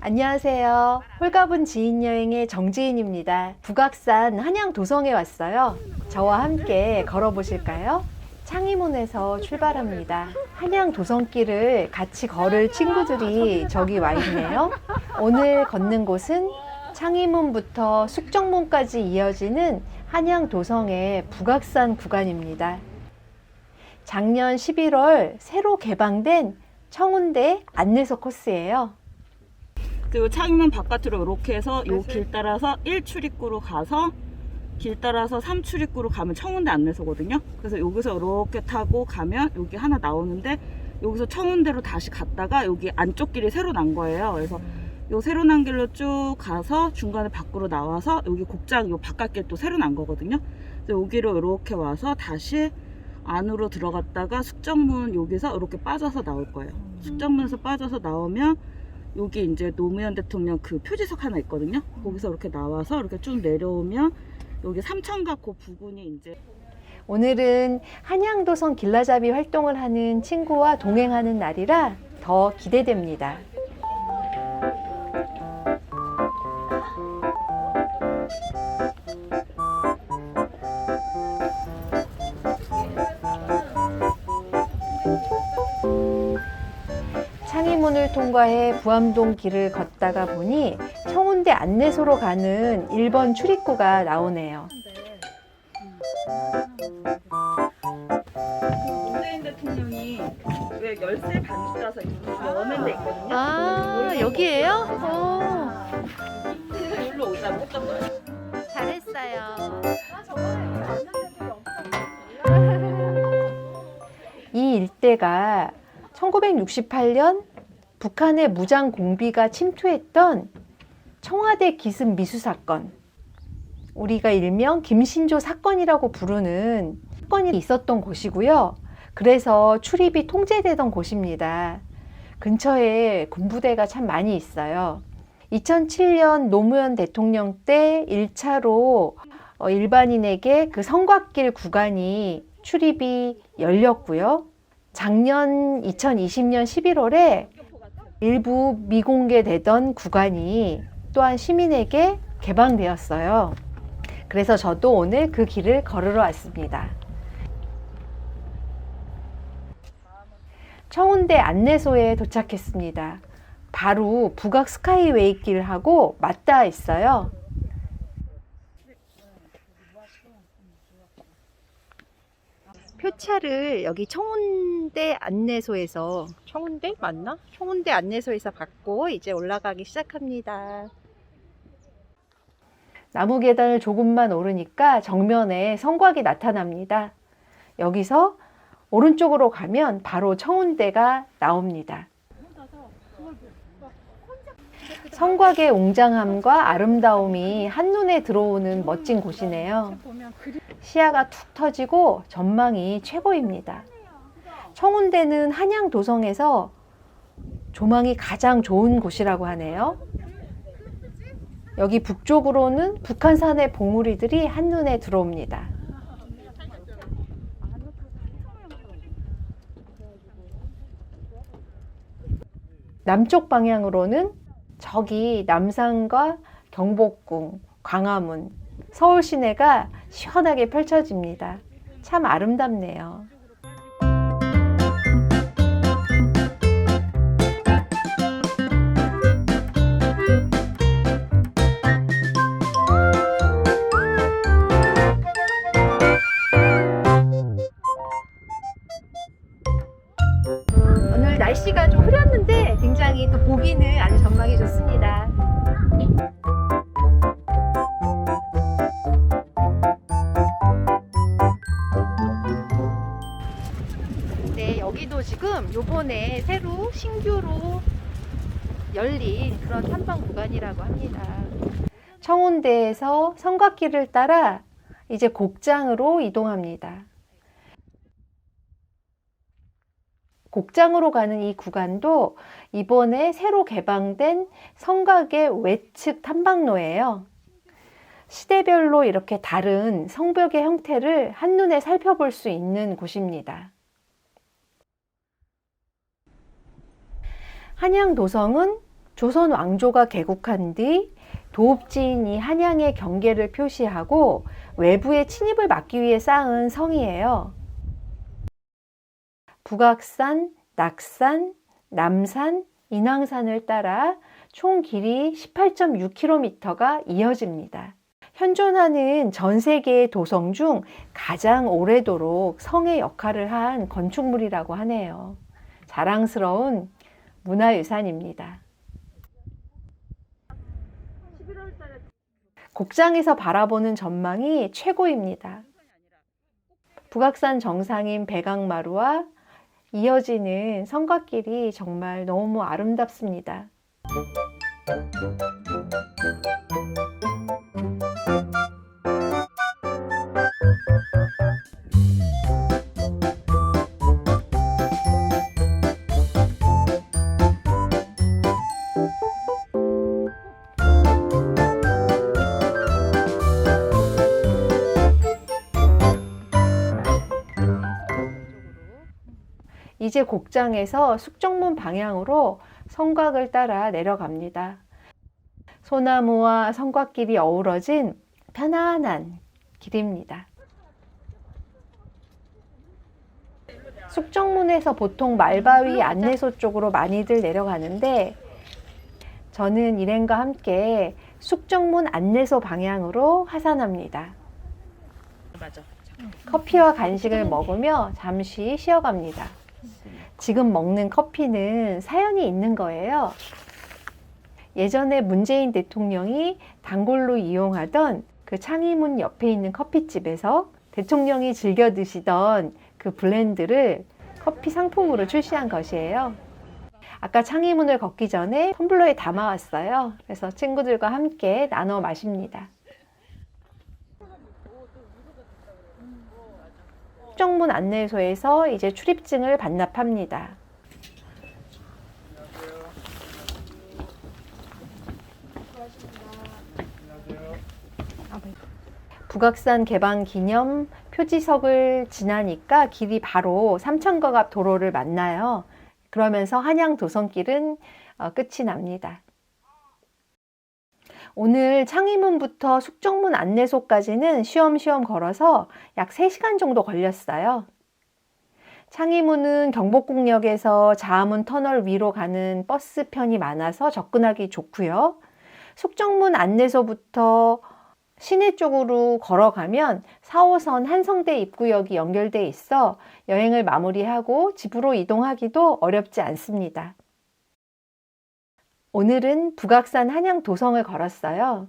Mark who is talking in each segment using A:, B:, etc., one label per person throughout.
A: 안녕하세요. 홀가분 지인 여행의 정지인입니다. 북악산 한양 도성에 왔어요. 저와 함께 걸어보실까요? 창의문에서 출발합니다. 한양 도성길을 같이 걸을 친구들이 저기 와 있네요. 오늘 걷는 곳은 창의문부터 숙정문까지 이어지는 한양 도성의 북악산 구간입니다. 작년 11월 새로 개방된 청운대 안내서 코스예요.
B: 그 창문 바깥으로 이렇게 해서 요 길 따라서 1출입구로 가서 길 따라서 3출입구로 가면 청운대 안내소거든요. 그래서 여기서 이렇게 타고 가면 여기 하나 나오는데 여기서 청운대로 다시 갔다가 여기 안쪽 길이 새로 난 거예요. 그래서 요 새로 난 길로 쭉 가서 중간에 밖으로 나와서 여기 곡장 요 바깥 길 또 새로 난 거거든요. 그래서 여기로 이렇게 와서 다시 안으로 들어갔다가 숙정문 여기서 이렇게 빠져서 나올 거예요. 숙정문에서 빠져서 나오면 여기 이제 노무현 대통령 그 표지석 하나 있거든요. 거기서 이렇게 나와서 이렇게 쭉 내려오면 여기 삼천각 그 부근이 이제
A: 오늘은 한양도성 길라잡이 활동을 하는 친구와 동행하는 날이라 더 기대됩니다. 창의문을 통과해 부암동 길을 걷다가 보니 청운대 안내소로 가는 1번 출입구가 나오네요.
B: 문재인 대통령이 왜 열쇠 반가서 여는 데 있거든요.
A: 아, 여기에요? 어,
B: 여기로 오자고 했던 거예요.
A: 잘했어요. 이 일대가 1968년 북한의 무장 공비가 침투했던 청와대 기습 미수 사건, 우리가 일명 김신조 사건이라고 부르는 사건이 있었던 곳이고요. 그래서 출입이 통제되던 곳입니다. 근처에 군부대가 참 많이 있어요. 2007년 노무현 대통령 때 1차로 어, 일반인에게 그 성곽길 구간이 출입이 열렸고요. 작년 2020년 11월에 일부 미공개되던 구간이 또한 시민에게 개방되었어요. 그래서 저도 오늘 그 길을 걸으러 왔습니다. 청운대 안내소에 도착했습니다. 바로 북악 스카이웨이 길하고 맞닿아 있어요. 표차를 여기 청운대 안내소에서 청운대 맞나? 청운대 안내소에서 받고 이제 올라가기 시작합니다. 나무 계단을 조금만 오르니까 정면에 성곽이 나타납니다. 여기서 오른쪽으로 가면 바로 청운대가 나옵니다. 성곽의 웅장함과 아름다움이 한눈에 들어오는 멋진 곳이네요. 시야가 툭 터지고 전망이 최고입니다. 청운대는 한양 도성에서 조망이 가장 좋은 곳이라고 하네요. 여기 북쪽으로는 북한산의 봉우리들이 한눈에 들어옵니다. 남쪽 방향으로는 저기 남산과 경복궁, 광화문, 서울 시내가 시원하게 펼쳐집니다. 참 아름답네요. 보기는 아주 전망이 좋습니다. 네, 여기도 지금 요번에 새로 신규로 열린 그런 탐방 구간이라고 합니다. 청운대에서 성곽길을 따라 이제 곡장으로 이동합니다. 곡장으로 가는 이 구간도 이번에 새로 개방된 성곽의 외측 탐방로예요. 시대별로 이렇게 다른 성벽의 형태를 한눈에 살펴볼 수 있는 곳입니다. 한양 도성은 조선 왕조가 개국한 뒤 도읍지인이 한양의 경계를 표시하고 외부의 침입을 막기 위해 쌓은 성이에요. 북악산, 낙산, 남산, 인왕산을 따라 총 길이 18.6km가 이어집니다. 현존하는 전 세계의 도성 중 가장 오래도록 성의 역할을 한 건축물이라고 하네요. 자랑스러운 문화유산입니다. 곡장에서 바라보는 전망이 최고입니다. 북악산 정상인 백악마루와 이어지는 성곽길이 정말 너무 아름답습니다. 이제 곡장에서 숙정문 방향으로 성곽을 따라 내려갑니다. 소나무와 성곽길이 어우러진 편안한 길입니다. 숙정문에서 보통 말바위 안내소 쪽으로 많이들 내려가는데 저는 일행과 함께 숙정문 안내소 방향으로 하산합니다.
B: 맞아.
A: 커피와 간식을 먹으며 잠시 쉬어갑니다. 지금 먹는 커피는 사연이 있는 거예요. 예전에 문재인 대통령이 단골로 이용하던 그 창의문 옆에 있는 커피집에서 대통령이 즐겨 드시던 그 블렌드를 커피 상품으로 출시한 것이에요. 아까 창의문을 걷기 전에 텀블러에 담아왔어요. 그래서 친구들과 함께 나눠 마십니다. 국정문 안내소에서 이제 출입증을 반납합니다. 북악산 개방 기념 표지석을 지나니까 길이 바로 삼천거 앞 도로를 만나요. 그러면서 한양 도성길은 어, 끝이 납니다. 오늘 창의문부터 숙정문 안내소까지는 쉬엄쉬엄 걸어서 약 3시간 정도 걸렸어요. 창의문은 경복궁역에서 자하문 터널 위로 가는 버스편이 많아서 접근하기 좋고요. 숙정문 안내소부터 시내 쪽으로 걸어가면 4호선 한성대 입구역이 연결돼 있어 여행을 마무리하고 집으로 이동하기도 어렵지 않습니다. 오늘은 북악산 한양 도성을 걸었어요.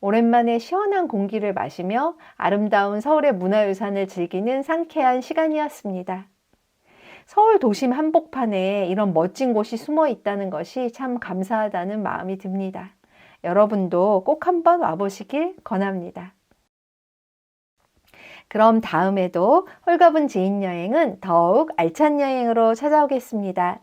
A: 오랜만에 시원한 공기를 마시며 아름다운 서울의 문화유산을 즐기는 상쾌한 시간이었습니다. 서울 도심 한복판에 이런 멋진 곳이 숨어 있다는 것이 참 감사하다는 마음이 듭니다. 여러분도 꼭 한번 와보시길 권합니다. 그럼 다음에도 홀가분 지인 여행은 더욱 알찬 여행으로 찾아오겠습니다.